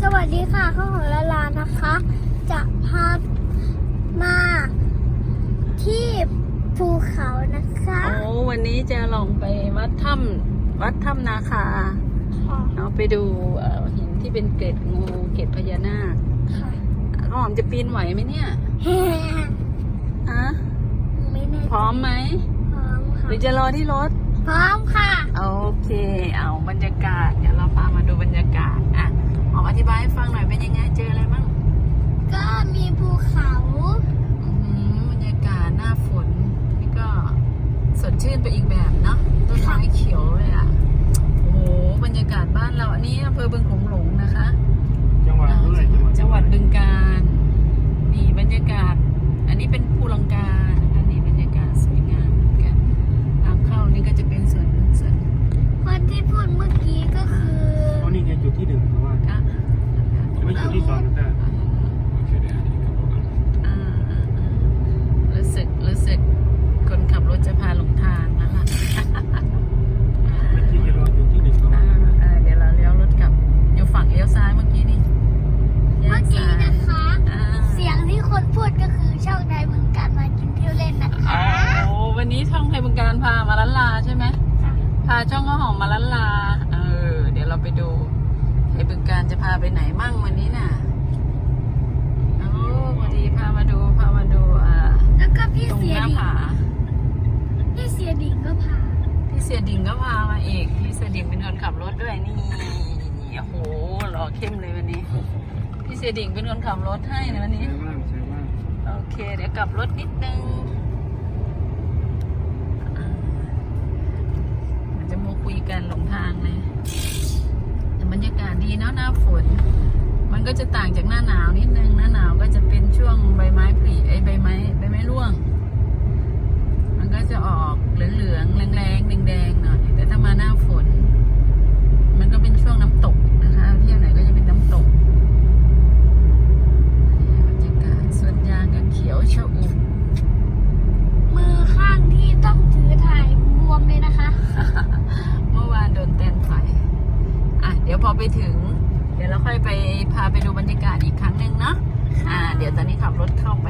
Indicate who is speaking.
Speaker 1: สวัสดีค่ะข้าวหอมละลานะคะ จะพามาที่ภูเขานะคะ
Speaker 2: โอ้วันนี้จะลองไปวัดถ้ำวัดถ้ำนาคา
Speaker 1: ค่ะ
Speaker 2: เอาไปดูเอ่อหินที่เป็นเกล็ดงูเกล็ดพญานาค
Speaker 1: ค่ะ
Speaker 2: ข้าวหอมจะปีนไหวไหมเนี่ย
Speaker 1: แฮ่
Speaker 2: ฮะ
Speaker 1: ไม่แน่
Speaker 2: พร้อมไหม
Speaker 1: พร้อม
Speaker 2: ห
Speaker 1: ค่ะ
Speaker 2: รือจะรอที่รถ
Speaker 1: พร้อมค่ะ
Speaker 2: โอเค เอาบรรยากาศ เดี๋ยวเราพามาดูบรรยากาศ เขาอื้อหือบรรยากาศหน้าฝนนี่ก็สดชื่นไปอีกแบบเนาะต้นไม้เขียวเลยอะโอ้โหบรรยากาศบ้านเราอันนี้อำเภอบึงโขงหลงนะคะ
Speaker 3: จังหวัดด้วยจังหวัด
Speaker 2: จังหวัดบึงการนี่บรรยากาศ อันนี้เป็นภูลังกาอันนี้บรรยากาศสวยงามเหมือนกันทางเข้านี่ก็จะเป็นสวนสวน
Speaker 1: คนที่พูดเมื่อกี้ก็คือ
Speaker 3: เพราะนี่ไงจุดที่หนึ่งเพราะว่า
Speaker 2: อะ
Speaker 3: ไม่จุดที่สองนะ
Speaker 2: อ่าอ่าอ่ารู้สึกรู้สึกคนขับรถจะพาหลงทางนะคะ
Speaker 3: ไม่ที่จะรอจุดที่หนึ่งเพราะ
Speaker 2: อ่า
Speaker 3: ว่า
Speaker 2: อ่าเดี๋ยวเราเลี้ยวรถกลับ อยู่ฝั่งเลี้ยวซ้ายเมื่อกี้นี่แย
Speaker 1: เมื่อก กี้
Speaker 2: ซ้าย
Speaker 1: นะคะ
Speaker 2: อ่า
Speaker 1: เสียงที่คนพูดก็คือช่องไทยเมืองการมากินเที่ยวเล่นนะคะ
Speaker 2: โอ้วันนี้ช่องไทยบึงการพามาล้านลาใช่ไหม พาช่องข้าวหอมมาล้านลา เออ เดี๋ยวเราไปดูไอ้บึงการจะพาไปไหนมั่งวันนี้น่ะโอ้พอดีพามาดูพามาดูอ่า
Speaker 1: แล้วก็พี่
Speaker 2: ตรง
Speaker 1: เสี
Speaker 2: ห
Speaker 1: ย
Speaker 2: น้า
Speaker 1: ดิ่ง
Speaker 2: ผา
Speaker 1: พี่เสียดิ่งก็พา
Speaker 2: พี่เสียดิ่งก็พามาอีกพี่เสียดิ่งเป็นคนขับรถด้วยนี่โอ้โหหล่อเข้มเลยวันนี้ พี่เสียดิ่งเป็นคนขับรถให้นะวันนี้
Speaker 3: ใช่ว่างใช่ว่าง
Speaker 2: โอเค เดี๋ยวกลับรถนิดนึงอ่ามันจะมาคุยกันหลง ทางเลยแต่บรรยากาศดีเนาะหน้าฝน มันก็จะต่างจากหน้าหนาวนิดนึงหน้าหนาวก็จะเป็นช่วงใบไม้ผลิไอ้ยใบไม้ใบไม้ร่วง มันก็จะออกเหลืองๆแรงๆแดงๆหน่อย แต่ถ้ามาหน้าฝน มันก็เป็นช่วงน้ำตกนะคะ เที่ยวไหนก็จะเป็นน้ำตก บรรยากาศสวนยางก็เขียวชอุ่ม
Speaker 1: มือข้างที่ต้องถือถ่ายบวมเลยนะคะ
Speaker 2: เมื่อวานโดนแตนไฟ อะเดี๋ยวพอไปถึง เดี๋ยวเราค่อยไปพาไปดูบรรยากาศอีกครั้งหนึ่งเนาะอ่า เดี๋ยวตอนนี้ขับรถเข้าไป